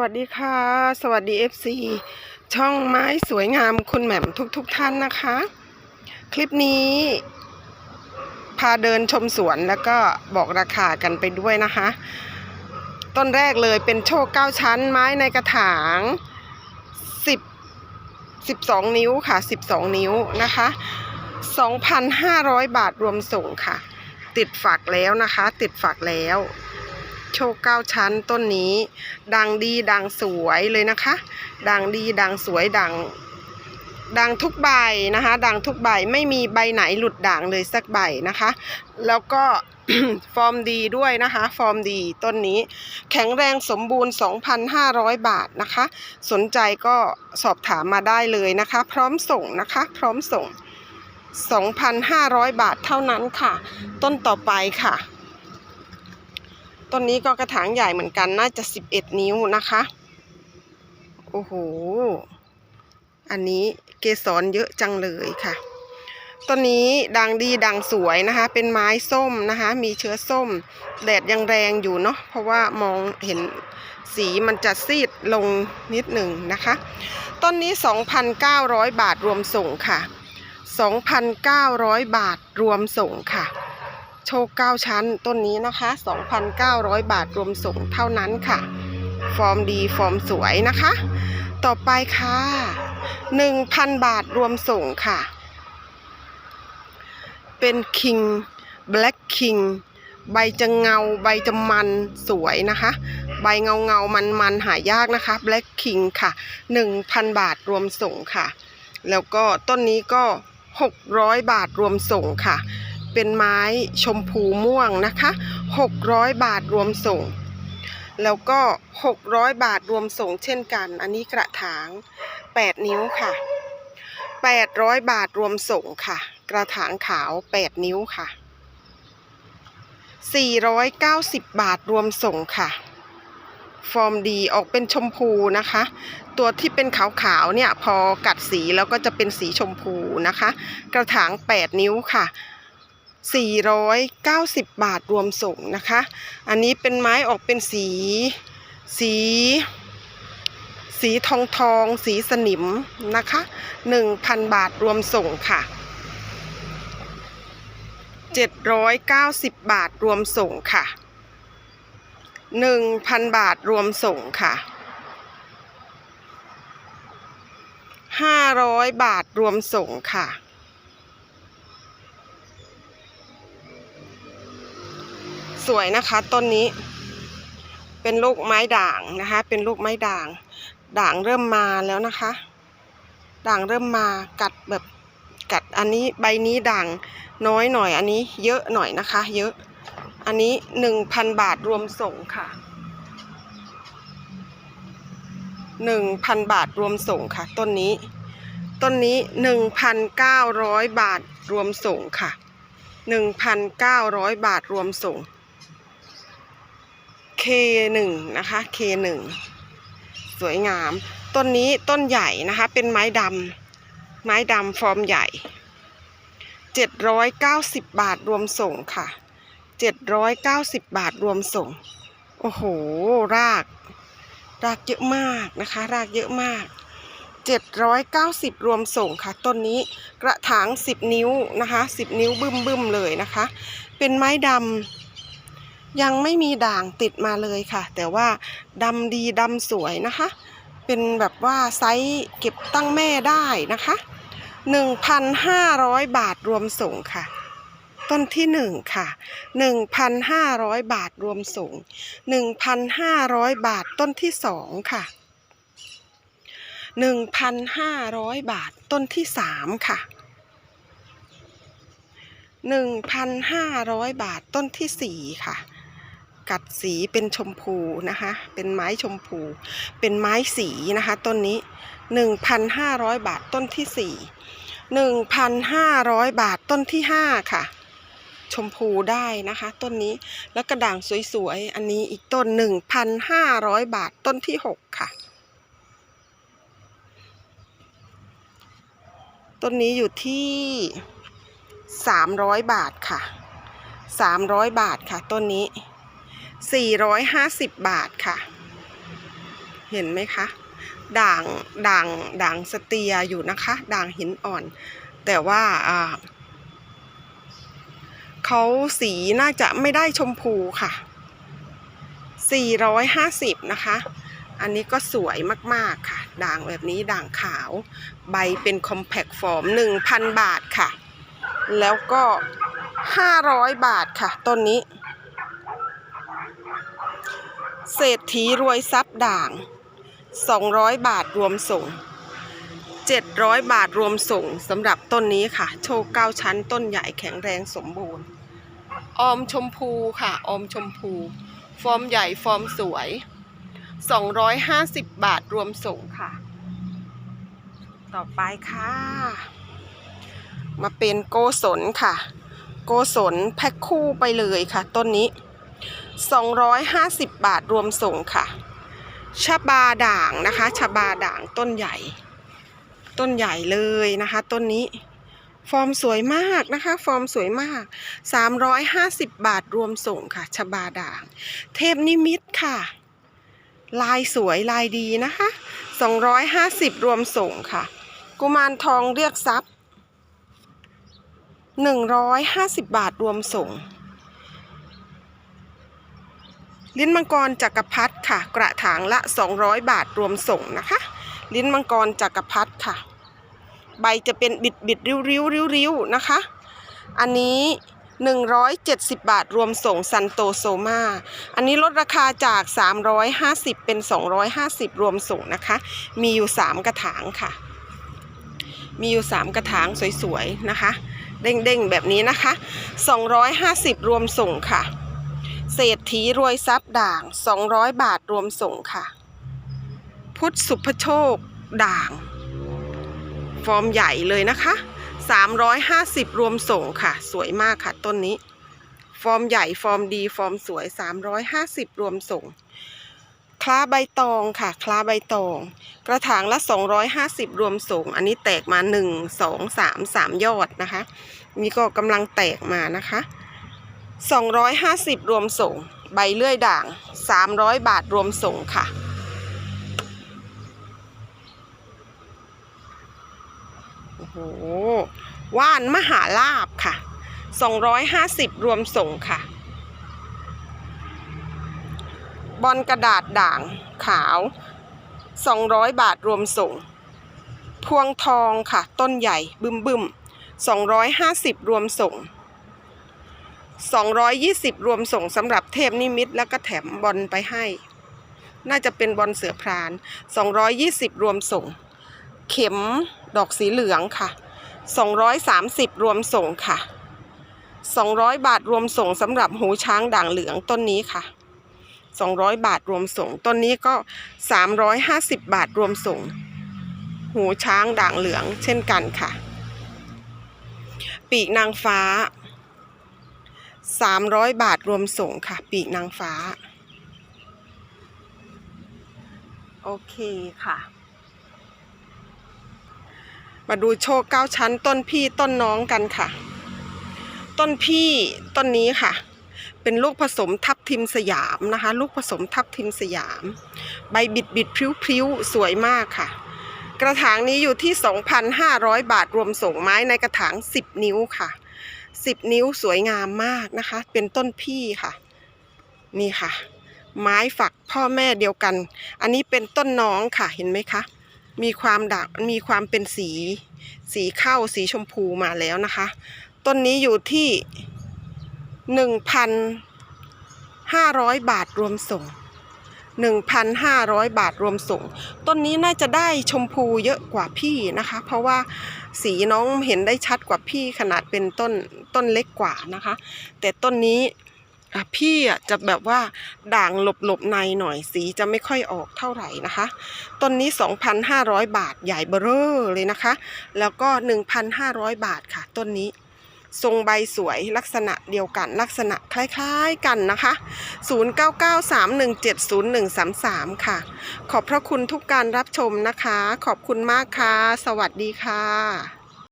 วัสดีค่ะ สวัสดี FC ช่องไม้สวยงามคุณแหม่มทุกๆทท่านนะคะ คลิปนี้ พาเดินชมสวนแล้วก็บอกราคากันไปด้วยนะคะ ต้นแรกเลยเป็นโชคเก้าชั้นไม้ในกระถาง10 12 นิ้วค่ะ 12 นิ้วนะคะ 2,500 บาทรวมส่งค่ะ ติดฝักแล้วนะคะ ติดฝักแล้ว โชคเก้าชั้นต้นนี้ ดังดีดังสวยเลยนะคะ ดังดีดังสวยดัง ดังทุกใบนะคะ ดังทุกใบไม่มีใบไหนหลุดด่างเลยสักใบนะคะ แล้วก็ฟอร์มดีด้วยนะคะ ฟอร์มดีต้นนี้ แข็งแรงสมบูรณ์ 2,500 บาทนะคะ สนใจก็สอบถามมาได้เลยนะคะ พร้อมส่งนะคะ พร้อมส่ง 2,500 บาทเท่านั้นค่ะ ต้นต่อไปค่ะ ต้นนี้ก็กระถางใหญ่เหมือนกัน น่าจะ11นิ้วนะคะ โอ้โห อันนี้เกสรเยอะจังเลยค่ะ ต้นนี้ดังดีดังสวยนะคะ เป็นไม้ส้มนะคะ มีเชื้อส้ม แดดยังแรงอยู่เนาะ เพราะว่ามองเห็นสีมันจะซีดลงนิดหนึ่งนะคะ ต้นนี้ 2,900 บาทรวมส่งค่ะ 2,900 บาทรวมส่งค่ะ โชคเก้าชั้นต้นนี้นะคะ 2,900 บาทรวมส่งเท่านั้นค่ะ ฟอร์มดีฟอร์มสวยนะคะ ต่อไปค่ะ 1,000 บาทรวมส่งค่ะ เป็นคิง Black King ใบจะเงาใบจะมันสวยนะคะ ใบเงาเงามันมันหายากนะคะ Black King ค่ะ 1,000 บาทรวมส่งค่ะ แล้วก็ต้นนี้ก็ 600 บาทรวมส่งค่ะ เป็นไม้ชมพูม่วงนะคะ 600 บาทรวมส่ง แล้วก็ 600 บาทรวมส่งเช่นกัน อันนี้กระถาง 8 นิ้วค่ะ 800 บาทรวมส่งค่ะ กระถางขาว 8 นิ้วค่ะ 490 บาทรวมส่งค่ะฟอร์มดีออกเป็นชมพูนะคะ ตัวที่เป็นขาวๆเนี่ยพอกัดสีแล้วก็จะเป็นสีชมพูนะคะ กระถาง 8 นิ้วค่ะ 490 บาทรวมส่งนะคะ อันนี้เป็นไม้ออกเป็นสี สี สีทองทอง สีสนิมนะคะ 1,000 บาทรวมส่งค่ะ 790 บาทรวมส่งค่ะ 1,000 บาทรวมส่งค่ะ500 บาทรวมส่งค่ะ สวยนะคะต้นนี้ เป็นลูกไม้ด่างนะคะ เป็นลูกไม้ด่าง ด่างเริ่มมาแล้วนะคะ ด่างเริ่มมากัดแบบกัดอันนี้ใบนี้ด่างน้อยหน่อยอันนี้ เยอะหน่อยนะคะ เยอะ อันนี้หนึ่งพันบาทรวมส่งค่ะหนึ่งพันบาทรวมส่งค่ะ ต้นนี้ ต้นนี้หนึ่งพันเก้าร้อยบาทรวมส่งค่ะหนึ่งพันเก้าร้อยบาทรวมส่ง K1 นะคะ K1 สวยงาม ต้นนี้ต้นใหญ่นะคะ เป็นไม้ดำไม้ดำฟอร์มใหญ่ 790 บาทรวมส่งค่ะ 790 บาทรวมส่ง โอ้โห ราก รากเยอะมากนะคะ รากเยอะมาก 790 รวมส่งค่ะ ต้นนี้กระถาง 10 นิ้วนะคะ 10 นิ้วบึ้มบึ้มๆเลยนะคะ เป็นไม้ดำ ยังไม่มีด่างติดมาเลยค่ะ แต่ว่าดำดีดำสวยนะคะ เป็นแบบว่าไซส์เก็บตั้งแม่ได้นะคะ 1,500 บาทรวมส่งค่ะ ต้นที่หนึ่งค่ะ 1,500 บาทรวมส่ง 1,500 บาทต้นที่สองค่ะ1,500 บาทต้นที่สามค่ะ 1,500 บาทต้นที่สี่ค่ะ กัดสีเป็นชมพูนะคะ เป็นไม้ชมพู เป็นไม้สีนะคะ ต้นนี้ 1,500 บาทต้นที่สี่1,500 บาทต้นที่ห้าค่ะ ชมพูได้นะคะ ต้นนี้แล้วกระด่างสวยๆ อันนี้อีกต้น 1,500 บาทต้นที่หกค่ะ ต้นนี้อยู่ที่ 300 บาทค่ะ 300 บาทค่ะ ต้นนี้ 450 บาทค่ะ เห็นไหมคะ ด่างด่างด่างสเตียอยู่นะคะ ด่างหินอ่อน แต่ว่าเขาสีน่าจะไม่ได้ชมพูค่ะ 450 นะคะ อันนี้ก็สวยมากๆค่ะ ด่างแบบนี้ด่างขาว ใบเป็นคอมแพคฟอร์ม 1,000 บาทค่ะ แล้วก็ 500 บาทค่ะ ต้นนี้ เศรษฐีรวยทรัพย์ด่าง 200 บาทรวมส่ง 700 บาทรวมส่งสำหรับต้นนี้ค่ะ โชว์เก้าชั้นต้นใหญ่แข็งแรงสมบูรณ์ ออมชมพูค่ะออมชมพู ฟอร์มใหญ่ฟอร์มสวย 250 บาทรวมส่งค่ะ ต่อไปค่ะ มาเป็นโกศลค่ะ โกศลแพ็คคู่ไปเลยค่ะ ต้นนี้ 250 บาทรวมส่งค่ะชะบาด่างนะคะชะบาด่างต้นใหญ่ ต้นใหญ่เลยนะคะ ต้นนี้ ฟอร์มสวยมากนะคะ ฟอร์มสวยมาก 350 บาทรวมส่งค่ะชะบาด่าง เทพนิมิตค่ะ ลายสวยลายดีนะคะ 250 รวมส่งค่ะ กุมารทองเรียกทรัพย์ 150 บาทรวมส่ง ลิ้นมังกรจักรพรรดิค่ะ กระถางละ 200 บาทรวมส่งนะคะ ลิ้นมังกรจักรพรรดิค่ะ ใบจะเป็นบิดบิดริ้วริ้วริ้วริ้วนะคะ อันนี้ 170 บาทรวมส่งซันโตโซมาอันนี้ลดราคาจาก 350 เป็น 250 รวมส่งนะคะ มีอยู่ 3 กระถางค่ะ มีอยู่ 3 กระถางสวยๆนะคะ เด้งๆ แบบนี้นะคะ 250 รวมส่งค่ะ เศรษฐีรวยทรัพย์ด่าง 200 บาทรวมส่งค่ะ พุทธสุภโชคด่าง ฟอร์มใหญ่เลยนะคะ 350 รวมส่งค่ะ สวยมากค่ะต้นนี้ ฟอร์มใหญ่ฟอร์มดี ฟอร์มสวย 350 รวมส่ง คล้าใบตองค่ะ คล้าใบตอง กระถางละ 250 รวมส่ง อันนี้แตกมา 1 2 3 3 ยอดนะคะ นี่ก็กำลังแตกมานะคะ 250 รวมส่ง ใบเลื่อยด่าง 300 บาทรวมส่งค่ะ โอ้โห ว่านมหาลาบค่ะ 250 รวมส่งค่ะ บอลกระดาษด่างขาว 200 บาทรวมส่ง พวงทองค่ะ ต้นใหญ่บึมบึม250 รวมส่ง 220 รวมส่งสำหรับเทพนิมิตแล้วก็แถมบอลไปให้ น่าจะเป็นบอลเสือพราน 220 รวมส่ง เข็มดอกสีเหลืองค่ะ 230 รวมส่งค่ะ 200 บาทรวมส่งสำหรับหูช้างด่างเหลืองต้นนี้ค่ะ 200 บาทรวมส่ง ต้นนี้ก็ 350 บาทรวมส่ง หูช้างด่างเหลืองเช่นกันค่ะ ปีกนางฟ้า 300 บาทรวมส่งค่ะ ปีกนางฟ้า โอเคค่ะ มาดูโชว์เก้าชั้น ต้นพี่ต้นน้องกันค่ะ ต้นพี่ต้นนี้ค่ะ เป็นลูกผสมทับทิมสยามนะคะ ลูกผสมทับทิมสยาม ใบบิดบิดพริ้วพริ้วสวยมากค่ะ กระถางนี้อยู่ที่ 2,500 บาทรวมส่งไม้ในกระถาง 10 นิ้วค่ะ 10นิ้วสวยงามมากนะคะ เป็นต้นพี่ค่ะ นี่ค่ะ ไม้ฝักพ่อแม่เดียวกัน อันนี้เป็นต้นน้องค่ะเห็นไหมคะ มีความดักมีความเป็นสี สีเข้าสีชมพูมาแล้วนะคะ ต้นนี้อยู่ที่หนึ่งพันห้าร้อยบาทรวมส่ง หนึ่งพันห้าร้อยบาทรวมส่ง ต้นนี้น่าจะได้ชมพูเยอะกว่าพี่นะคะ เพราะว่าสีน้องเห็นได้ชัดกว่าพี่ขนาดเป็นต้นต้นเล็กกว่านะคะ แต่ต้นนี้พี่จะแบบว่าด่างหลบหลบในหน่อยสีจะไม่ค่อยออกเท่าไหร่นะคะ ต้นนี้ 2,500 บาทใหญ่เบ้อเร่อเลยนะคะ แล้วก็ 1,500 บาทค่ะ ต้นนี้ ทรงใบสวยลักษณะเดียวกัน ลักษณะคล้ายๆกันนะคะ 0993170133 ค่ะ ขอบพระคุณทุกการรับชมนะคะ ขอบคุณมากค่ะ สวัสดีค่ะ